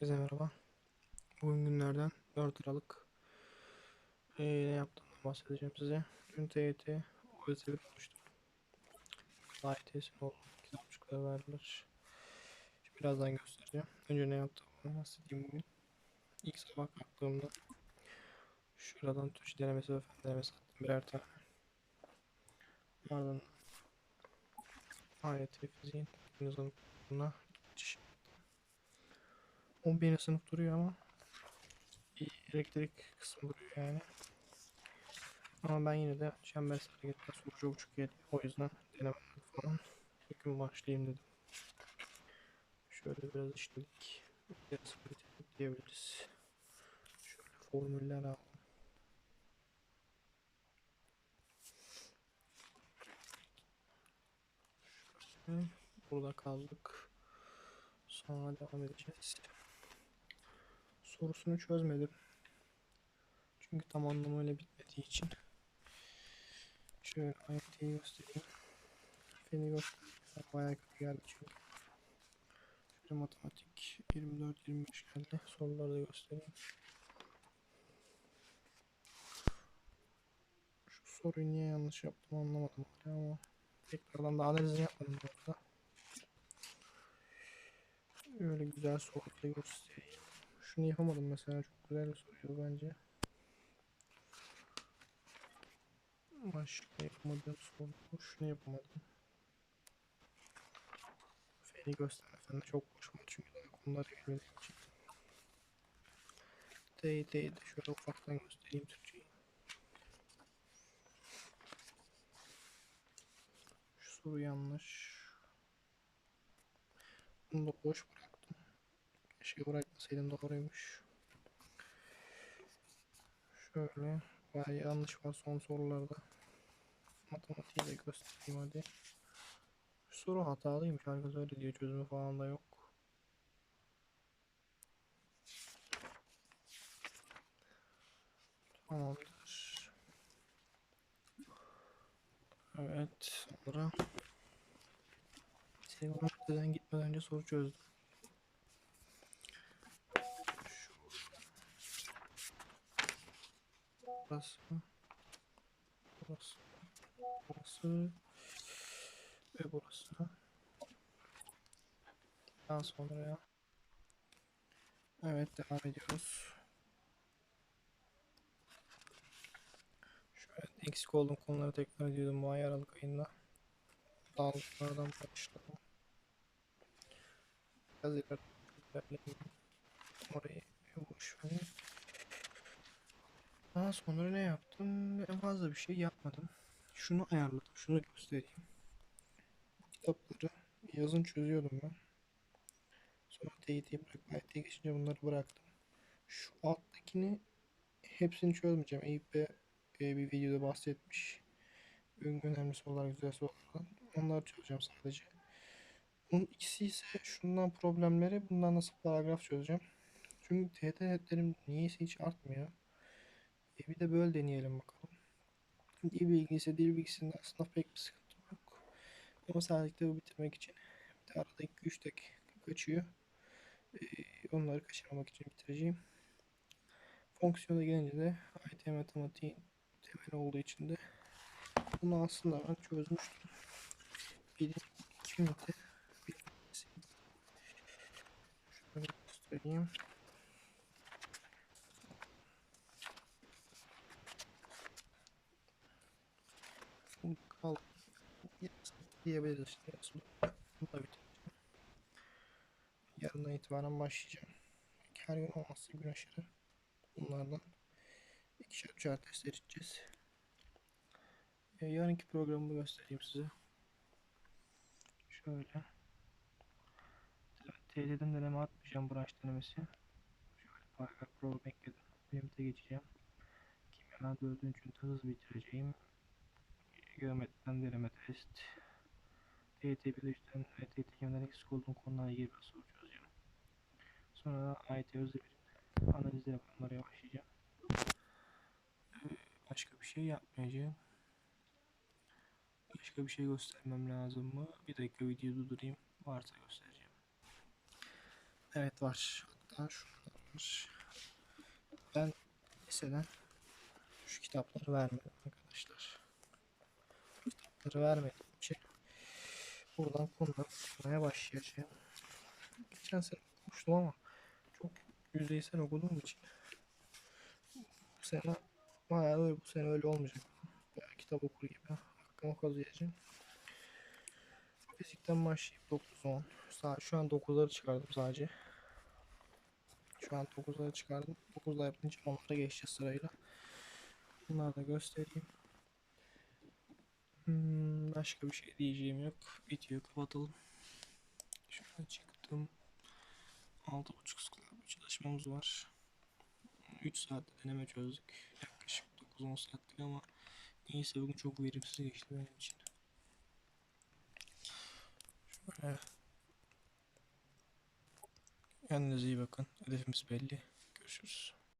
Herkese merhaba. Bugün günlerden 4 Aralık. Ee, ne yaptığımdan bahsedeceğim size. Dün TYT OYT konuştum. AYT'sin oldu. Kitapçıkları verdiler. Şimdi birazdan göstereceğim. Önce ne yaptığımı bahsedeyim bugün. İlk sabah kalktığımda şuradan Türkçe denemesi ve fen denemesi attım birer tane. Ardından AYT fiziğin buna geçiş 11. sınıf duruyor ama elektrik kısmı duruyor yani. Ama ben yine de çembersel hareketler soru çok buçuk geliyor. O yüzden denemem falan. Bugün başlayayım dedim. Şöyle biraz işledik. Biraz pratik diyebiliriz. Şöyle formüller. Şöyle burada kaldık. Sonra devam edeceğiz. Sorusunu çözmedim. Çünkü tam anlamıyla bitmediği için. Şöyle IT'yi göstereyim. Feni göstereyim. Bayağı kötü geldi çünkü. Şöyle matematik 24-25 geldi. Soruları da göstereyim. Şu soruyu niye yanlış yaptım anlamadım ama tekrardan da analizini yapmadım bu arada. Öyle güzel soruları göstereyim. Şunu yapamadım mesela çok güzel bir soruydu bence. Başka yapamadığım soru şunu yapamadım. Feni göstermesen de çok hoşuma çünkü daha konuları bilmediğim için. TYT'yi de şöyle ufaktan göstereyim Türkçeyi. Şu soru yanlış. Bunu da boş bıraktım. Keşke bırakmasaydım doğruymuş. Şöyle bayağı yanlış var son sorularda. Matematiği de göstereyim hadi. Soru hatalıymış herkes öyle diyor çözümü falan da yok. Tamamdır. Evet sonra siteden gitmeden önce soru çözdüm. Burası. Burası. Burası. Ve burası. Daha sonra ya. Evet devam ediyoruz. Şöyle eksik olduğum konuları tekrar ediyordum bu ay Aralık ayında. Dalgalardan başladım. Biraz ilerleyelim. Orayı boş verin. Daha sonra ne yaptım? En fazla bir şey yapmadım. Şunu ayarladım. Şunu göstereyim. Kitapları yazın çözüyordum ben. Sonra TYT'yi bırakıp IT'ye geçince bunları bıraktım. Şu alttakini hepsini çözmeyeceğim. Eyüp e, bir videoda bahsetmiş. Ön- Önemli sorular, güzel sorular. Onları çözeceğim sadece. Bunun ikisi ise şundan problemleri. Bundan nasıl paragraf çözeceğim. Çünkü TYT netlerim niyeyse hiç artmıyor. E bir de böyle deneyelim bakalım. Dil bilgisi dil bilgisinde aslında pek bir sıkıntı yok. Ama sadece bu bitirmek için bir de arada 2-3 dakika kaçıyor. E, onları kaçırmamak için bitireceğim. Fonksiyona gelince de IT matematiğin temeli olduğu için de bunu aslında ben çözmüştüm. Bilim iki ünite bir. Şöyle göstereyim. Şimdi kal diyebiliriz işte. Bunu da. Yarından itibaren başlayacağım. Her gün olmazsa gün aşırı bunlardan ikişer üçer testler edeceğiz. E, yarınki programımı göstereyim size. Şöyle. TD'den deneme atmayacağım branş denemesi. Şöyle paragraf program ekledim. Limit'e geçeceğim. Kimyadan dördüncü hız bitireceğim. Geometriden deneme test. TYT 1'den ve TYT kimyadan eksik olduğum konularla ilgili bir soru çözeceğim. Sonra da AYT Özdemir'in analizleri yapmaya başlayacağım. Ee, Başka bir şey yapmayacağım. Başka bir şey göstermem lazım mı? Bir dakika videoyu durdurayım. Varsa göstereceğim. Evet var. Hatta var. Ben liseden şu kitapları vermedim arkadaşlar. Kitapları vermediğim için buradan konuları okumaya başlayacağım. Geçen sene okumuştum ama çok yüzeysel okuduğum için bu sene bayağı öyle bu sene öyle olmayacak. Bayağı kitap okur gibi hakkımı kazıyacağım. Fizikten başlayıp 9 10. Sa- Şu an 9'ları çıkardım sadece. Şu an 9'ları çıkardım. 9'da yapınca 10'lara geçeceğiz sırayla. Bunları da göstereyim. Hmm, başka bir şey diyeceğim yok. Videoyu kapatalım. Şöyle çıktım. 6.5 sklab çalışmamız var. 3 saatte deneme çözdük. Yaklaşık 9-10 saatlik ama neyse bugün çok verimsiz geçti benim için. Şöyle. Kendinize iyi bakın. Hedefimiz belli. Görüşürüz.